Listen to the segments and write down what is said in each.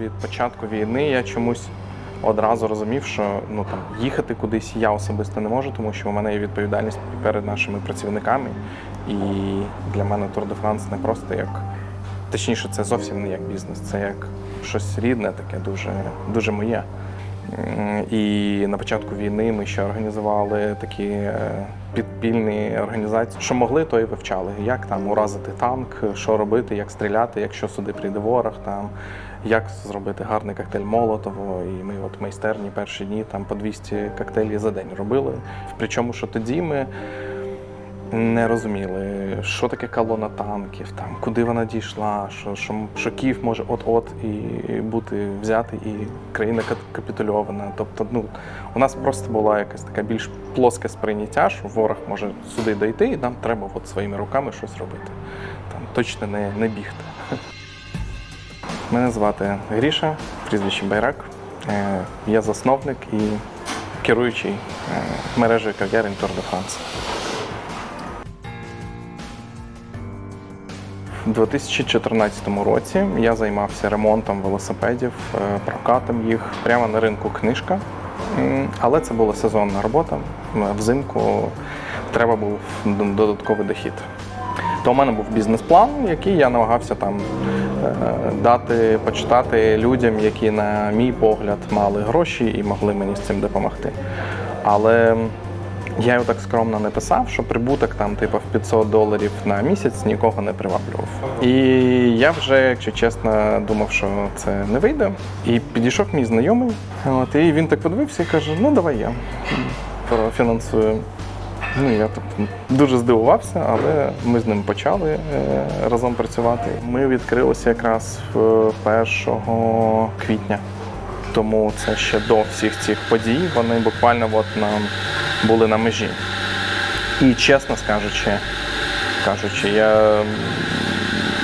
від початку війни я чомусь одразу розумів, що ну там їхати кудись я особисто не можу, тому що у мене є відповідальність перед нашими працівниками. І для мене Тур де Франс не просто як. Точніше, це зовсім не як бізнес, це як щось рідне, таке дуже, дуже моє. І на початку війни ми ще організували такі е, підпільні організації, що могли, то і вивчали. Як там уразити танк, що робити, як стріляти, якщо сюди прийде ворог, там як зробити гарний коктейль Молотово. І ми от майстерні перші дні там по 200 коктейлів за день робили. Причому, що тоді ми не розуміли, що таке колона танків, там, куди вона дійшла, що, що, що Київ може от-от і бути взятий, і країна капітульована. Тобто, ну, у нас просто була якась така більш плоске сприйняття, що ворог може сюди дойти, і нам треба от своїми руками щось робити. Там точно не, не бігти. Мене звати Гріша, прізвище Байрак. Е, Я засновник і керуючий е, мережею кав'ярень Tour de France. У 2014 році я займався ремонтом велосипедів, е, прокатом їх прямо на ринку книжка. Але це була сезонна робота. Взимку треба був додатковий дохід. То у мене був бізнес-план, який я намагався там е, дати, почитати людям, які, на мій погляд, мали гроші і могли мені з цим допомогти. Але я його так скромно не писав, що прибуток там, типу, в 500 доларів на місяць нікого не приваблював. І я вже, якщо чесно, думав, що це не вийде. І підійшов мій знайомий, от, і він так подивився і каже: ну давай я профінансую. Ну, я так дуже здивувався, але ми з ним почали е, разом працювати. Ми відкрилися якраз 1 квітня. Тому це ще до всіх цих подій. Вони буквально от на, були на межі. І чесно скажучи, кажучи, я,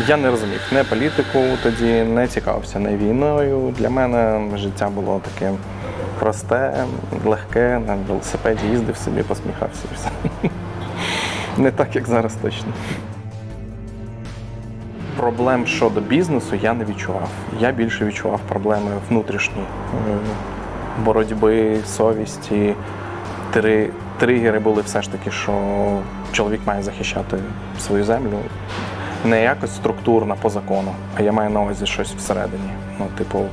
я не розумів не політику тоді, не цікавився не війною. Для мене життя було таке просте, легке, на велосипеді їздив собі, посміхався і все. Не так, як зараз точно. Проблем щодо бізнесу я не відчував. Я більше відчував проблеми внутрішні е, боротьби, совісті. Три, тригери були все ж таки, що чоловік має захищати свою землю не якось структурно по закону, а я маю на увазі щось всередині. Ну, типу,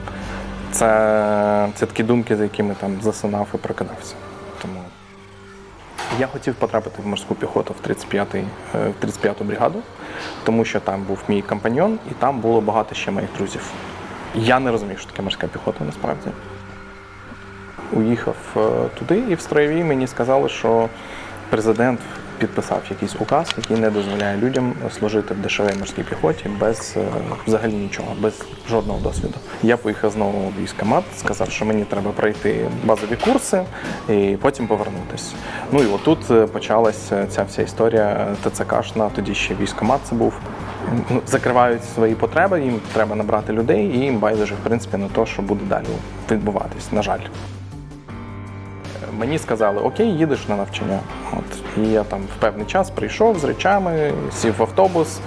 це, це такі думки, за якими там засинав і прокидався. Я хотів потрапити в морську піхоту в 35-й, е, 35-ту бригаду, тому що там був мій компаньйон, і там було багато ще моїх друзів. Я не розумів, що таке морська піхота насправді. Уїхав е, туди, і в строєвій мені сказали, що президент підписав якийсь указ, який не дозволяє людям служити в дешевій морській піхоті без е, взагалі нічого, без жодного досвіду. Я поїхав знову в військкомат, сказав, що мені треба пройти базові курси і потім повернутися. Ну і отут е, почалася ця вся історія ТЦКшна, тоді ще військкомат це був. Ну, Закривають свої потреби, їм треба набрати людей, і їм байдуже в принципі на те, що буде далі відбуватись, на жаль. Мені сказали, окей, їдеш на навчання. От. І я там в певний час прийшов з речами, сів в автобус.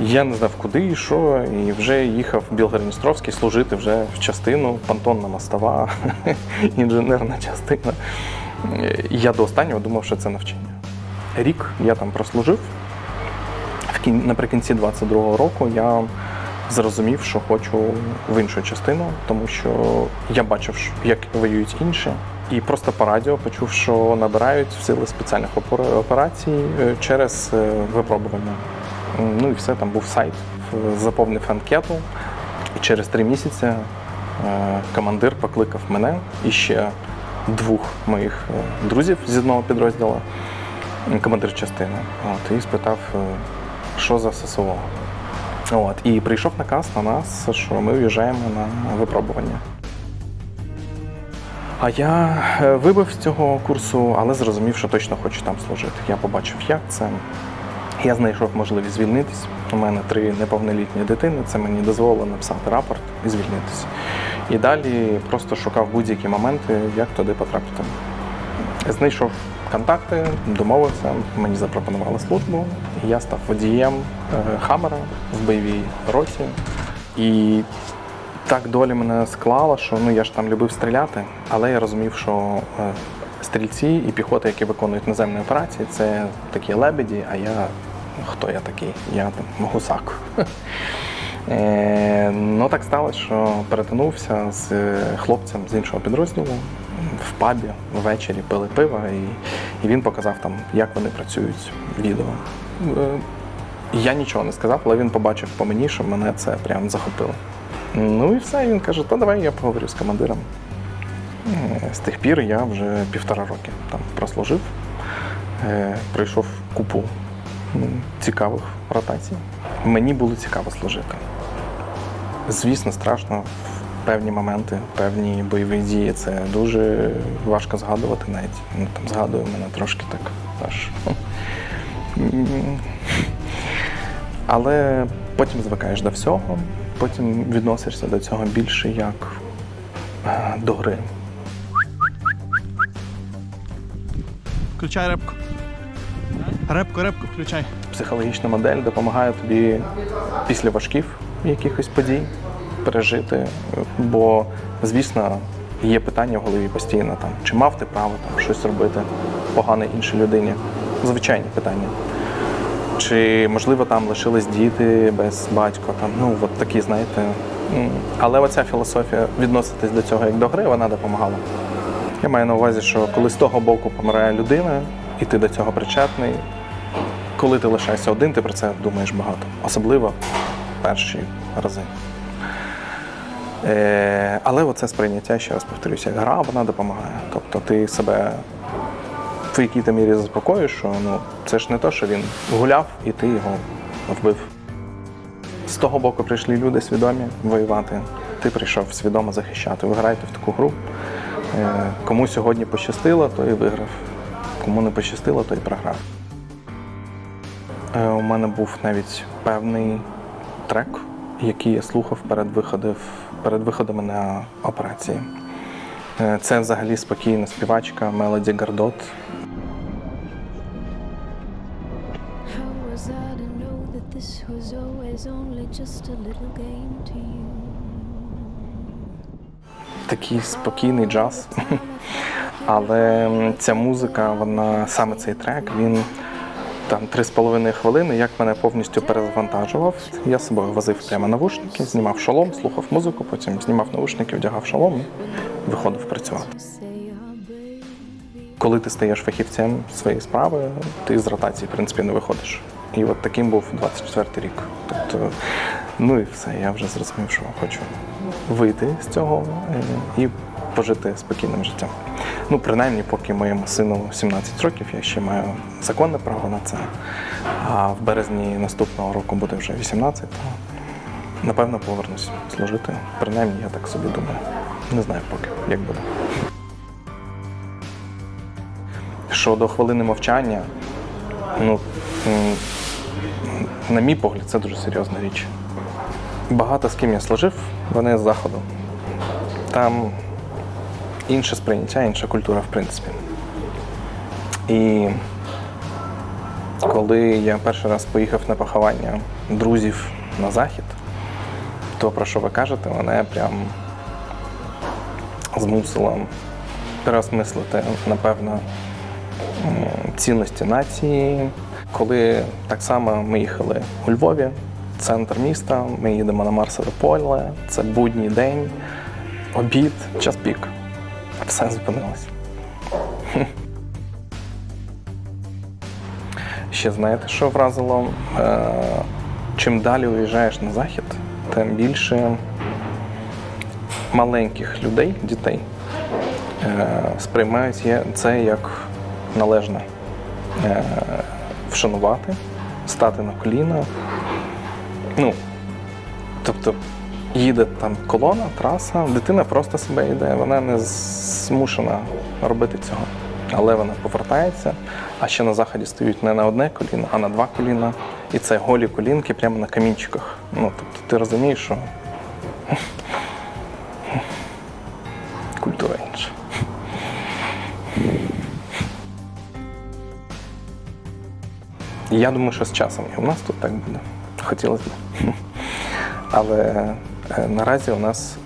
Я не знав, куди і що, і вже їхав в Білгородністровський служити вже в частину, понтонна мостова, інженерна частина. Я до останнього думав, що це навчання. Рік я там прослужив. Наприкінці 22-го року я зрозумів, що хочу в іншу частину, тому що я бачив, як воюють інші. І просто по радіо почув, що набирають в сили спеціальних операцій е, через е, випробування. Ну і все, там був сайт, заповнив анкету. І через три місяці е, командир покликав мене і ще двох моїх е, друзів з одного підрозділу, командир частини. От, і спитав, е, що за ССО. От, і прийшов наказ на нас, що ми в'їжджаємо на випробування. А я е, вибив з цього курсу, але зрозумів, що точно хочу там служити. Я побачив, як це. Я знайшов можливість звільнитись. У мене три неповнолітні дитини. Це мені дозволило написати рапорт і звільнитися. І далі просто шукав будь-які моменти, як туди потрапити. Знайшов контакти, домовився, мені запропонували службу. Я став водієм е, Хаммера в бойовій роті. І Так доля мене склала, що ну я ж там любив стріляти, але я розумів, що е, стрільці і піхота, які виконують наземні операції, це такі лебеді, а я хто я такий? Я там гусак. Е, ну так сталося, що перетинувся з е, хлопцем з іншого підрозділу в пабі ввечері пили пиво, і, він показав там, як вони працюють відео. Я нічого не сказав, але він побачив по мені, що мене це прям захопило. Ну і все, він каже, то давай я поговорю з командиром. Е, З тих пір я вже півтора роки там прослужив, Е, пройшов купу цікавих ротацій. Мені було цікаво служити. Звісно, страшно в певні моменти, певні бойові дії. Це дуже важко згадувати навіть. Ну, там згадую мене трошки так аж. Але потім звикаєш до всього, потім відносишся до цього більше як е, до гри. Включай репку. Репку, репку, включай. Психологічна модель допомагає тобі після важків якихось подій пережити. Бо, звісно, є питання в голові постійно там, чи мав ти право там щось робити погане іншій людині? Звичайні питання. Чи можливо там лишились діти без батька? Там, ну от такі, знаєте. Але оця філософія відноситись до цього як до гри, вона допомагала. Я маю на увазі, що коли з того боку помирає людина, і ти до цього причетний, коли ти лишаєшся один, ти про це думаєш багато, особливо перші рази. Е, але оце сприйняття, ще раз повторюся, як гра, вона допомагає. Тобто ти себе в якій-то мірі заспокоюєш, що ну, це ж не то, що він гуляв і ти його вбив. З того боку прийшли люди свідомі воювати. Ти прийшов свідомо захищати. Ви граєте в таку гру. Е, Кому сьогодні пощастило, той виграв. Кому не пощастило, той програв. Е, У мене був навіть певний трек, який я слухав перед, перед виходами на операції. Е, Це взагалі спокійна співачка Мелоді Гардот. Такий спокійний джаз. Але ця музика, вона саме цей трек, він там три з половиною хвилини, як мене повністю перезавантажував. Я з собою возив прямо навушники, знімав шолом, слухав музику, потім знімав навушники, вдягав шолом і виходив працювати. Коли ти стаєш фахівцем своєї справи, ти з ротації, в принципі, не виходиш. І от таким був 24-й рік. Тобто, ну і все, я вже зрозумів, що хочу вийти з цього е, і пожити спокійним життям. Ну, принаймні, поки моєму сину 17 років, я ще маю законне право на це. А в березні наступного року буде вже 18, то напевно повернусь служити. Принаймні, я так собі думаю. Не знаю поки, як буде. Щодо хвилини мовчання, ну, на мій погляд, це дуже серйозна річ. Багато з ким я служив, вони з заходу. Там інше сприйняття, інша культура, в принципі. І коли я перший раз поїхав на поховання друзів на захід, то про що ви кажете, мене прям змусило переосмислити, напевно, цінності нації. Коли так само ми їхали у Львові, центр міста, ми їдемо на Марсове поле, це будній день, обід, час пік. Все зупинилося. Ще знаєте, що вразило? Е, Чим далі уїжджаєш на захід, тим більше маленьких людей, дітей, е, сприймають це як належне е, вшанувати, стати на коліна. Ну, тобто їде там колона, траса, дитина просто себе йде, вона не змушена робити цього. Але вона повертається, а ще на заході стоють не на одне коліно, а на два коліна. І це голі колінки прямо на камінчиках. Ну, тобто ти розумієш, що культура інша. Я думаю, що з часом і у нас тут так буде. Хотілося б. Але Наразі у нас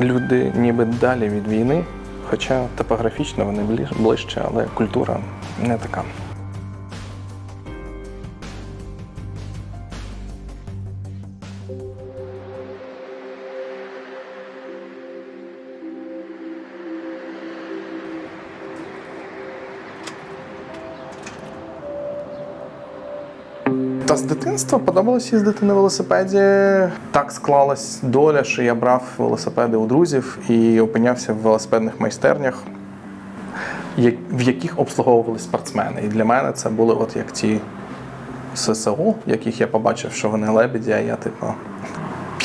люди ніби далі від війни, хоча топографічно вони ближче, але культура не така. Та з дитинства подобалось їздити на велосипеді. Так склалась доля, що я брав велосипеди у друзів і опинявся в велосипедних майстернях, в яких обслуговували спортсмени. І для мене це були от як ті ССО, яких я побачив, що вони лебеді, а я типу.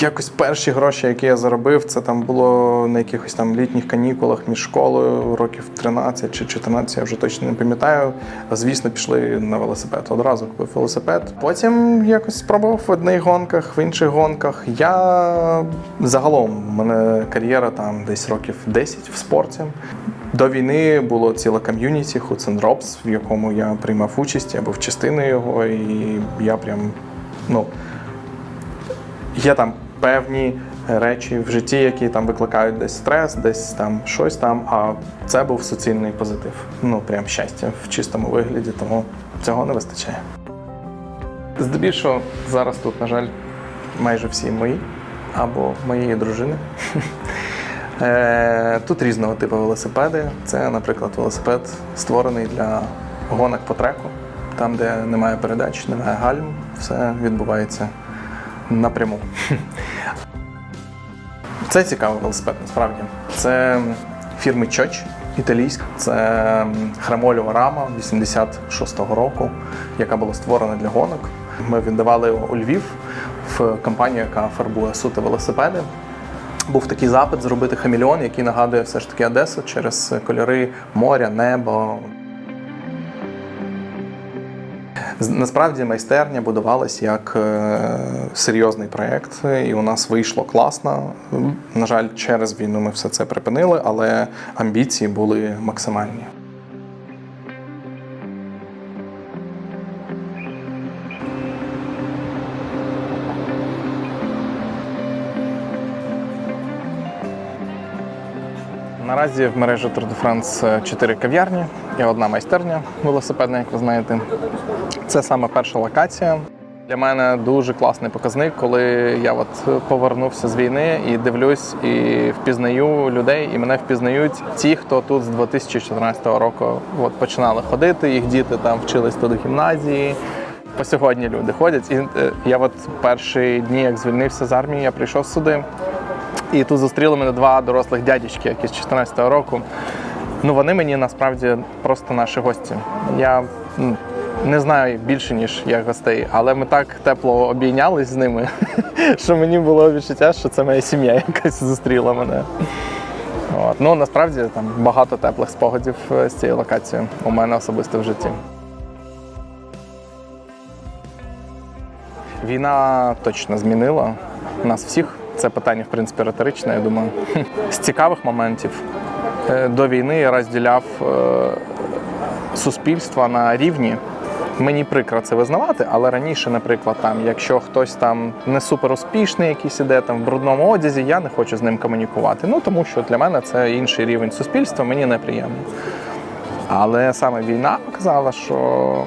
Якось перші гроші, які я заробив, це там було на якихось там літніх канікулах між школою, років 13 чи 14, я вже точно не пам'ятаю. Звісно, пішли на велосипед. Одразу купив велосипед. Потім якось спробував в одних гонках, в інших гонках. Я загалом, у мене кар'єра там десь років 10 в спорті. До війни було ціле ком'юніті Hudson Drops, в якому я приймав участь, я був частиною його, і я прям ну, є там певні речі в житті, які там викликають десь стрес, десь там щось там. А це був суцільний позитив. Ну прям щастя в чистому вигляді, тому цього не вистачає. Здебільшого зараз тут, на жаль, майже всі мої або моєї дружини. Е, Тут різного типу велосипеди. Це, наприклад, велосипед створений для гонок по треку, там, де немає передач, немає гальм, все відбувається напряму. Це цікавий велосипед, насправді. Це фірми Чоч італійська. Це храмольова рама 86-го року, яка була створена для гонок. Ми віддавали його у Львів в компанію, яка фарбує суто велосипеди. Був такий запит зробити хамільон, який нагадує все ж таки Одесу через кольори моря, небо. Насправді майстерня будувалась як е, серйозний проєкт, і у нас вийшло класно. На жаль, через війну ми все це припинили, але амбіції були максимальні. Наразі в мережі Tour de France 4 кав'ярні і одна майстерня велосипедна, як ви знаєте. Це саме перша локація. Для мене дуже класний показник, коли я от повернувся з війни і дивлюсь і впізнаю людей, і мене впізнають ті, хто тут з 2014 року от починали ходити. Їх діти там вчились тут в гімназії. По сьогодні люди ходять. І е, я от перші дні, як звільнився з армії, я прийшов сюди. І тут зустріли мене два дорослих дядечки, які з 14-го року. Ну вони мені насправді просто наші гості. Я не знаю більше, ніж як гостей, але ми так тепло обійнялись з ними, що мені було відчуття, що це моя сім'я якась зустріла мене. От. Ну насправді там багато теплих спогадів е, з цією локацією у мене особисто в житті. Війна точно змінила нас всіх. Це питання, в принципі, риторичне, я думаю. З цікавих моментів е, до війни я розділяв е, суспільство на рівні. Мені прикро це визнавати, але раніше, наприклад, там, якщо хтось там не супер успішний, якийсь іде там в брудному одязі, я не хочу з ним комунікувати. Ну тому що для мене це інший рівень суспільства, мені неприємно. Але саме війна показала, що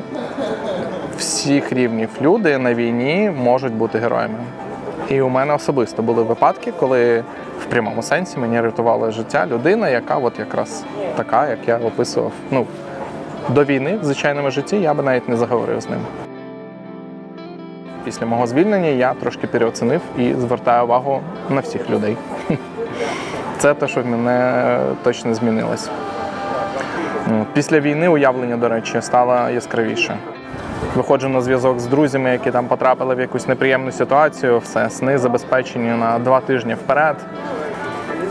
всіх рівнів люди на війні можуть бути героями. І у мене особисто були випадки, коли в прямому сенсі мені рятувала життя людина, яка от якраз така, як я описував. Ну, до війни в звичайному житті я би навіть не заговорив з ним. Після мого звільнення я трошки переоцінив і звертаю увагу на всіх людей. Це те, що в мене точно змінилось. Після війни уявлення, до речі, стало яскравіше. Виходжу на зв'язок з друзями, які там потрапили в якусь неприємну ситуацію, все, сни забезпечені на два тижні вперед.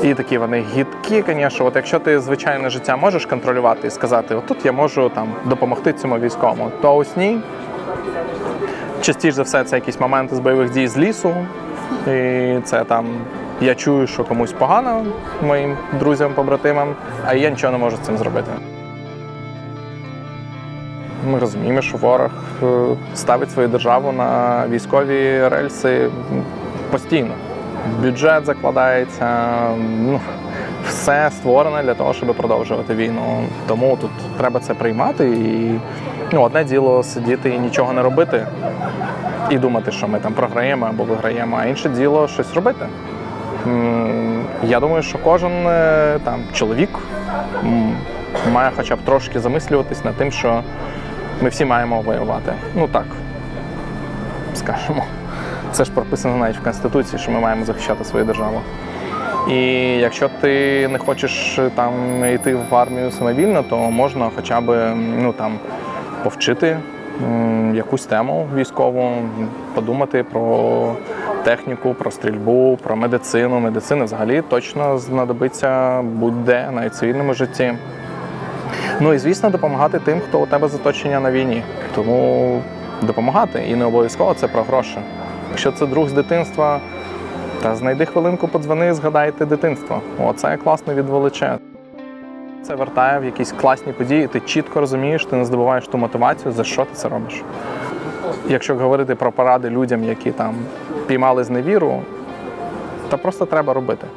І такі вони гідкі, звісно. От якщо ти звичайне життя можеш контролювати і сказати, отут я можу там допомогти цьому військовому, то у сні частіше за все це якісь моменти з бойових дій з лісу. І це там я чую, що комусь погано моїм друзям, побратимам, а я нічого не можу з цим зробити. Ми розуміємо, що ворог е, ставить свою державу на військові рельси постійно. бюджет закладається. Ну, все створене для того, щоб продовжувати війну. Тому тут треба це приймати. І ну, одне діло сидіти і нічого не робити, і думати, що ми там програємо або виграємо, а інше діло щось робити. Я думаю, що кожен е, там чоловік має хоча б трошки замислюватись над тим, що ми всі маємо воювати. Ну так, скажімо. Це ж прописано навіть в Конституції, що ми маємо захищати свою державу. І якщо ти не хочеш там йти в армію самовільно, то можна хоча б ну, там, повчити якусь тему військову, подумати про техніку, про стрільбу, про медицину. Медицина взагалі точно знадобиться будь-де, навіть в цивільному житті. Ну і звісно, допомагати тим, хто у тебе з оточення на війні. Тому допомагати і не обов'язково це про гроші. Якщо це друг з дитинства, та знайди хвилинку, подзвони, згадайте дитинство. Оце класно відволече. Це вертає в якісь класні події, ти чітко розумієш, ти не здобуваєш ту мотивацію, за що ти це робиш. Якщо говорити про поради людям, які там піймали зневіру, то просто треба робити.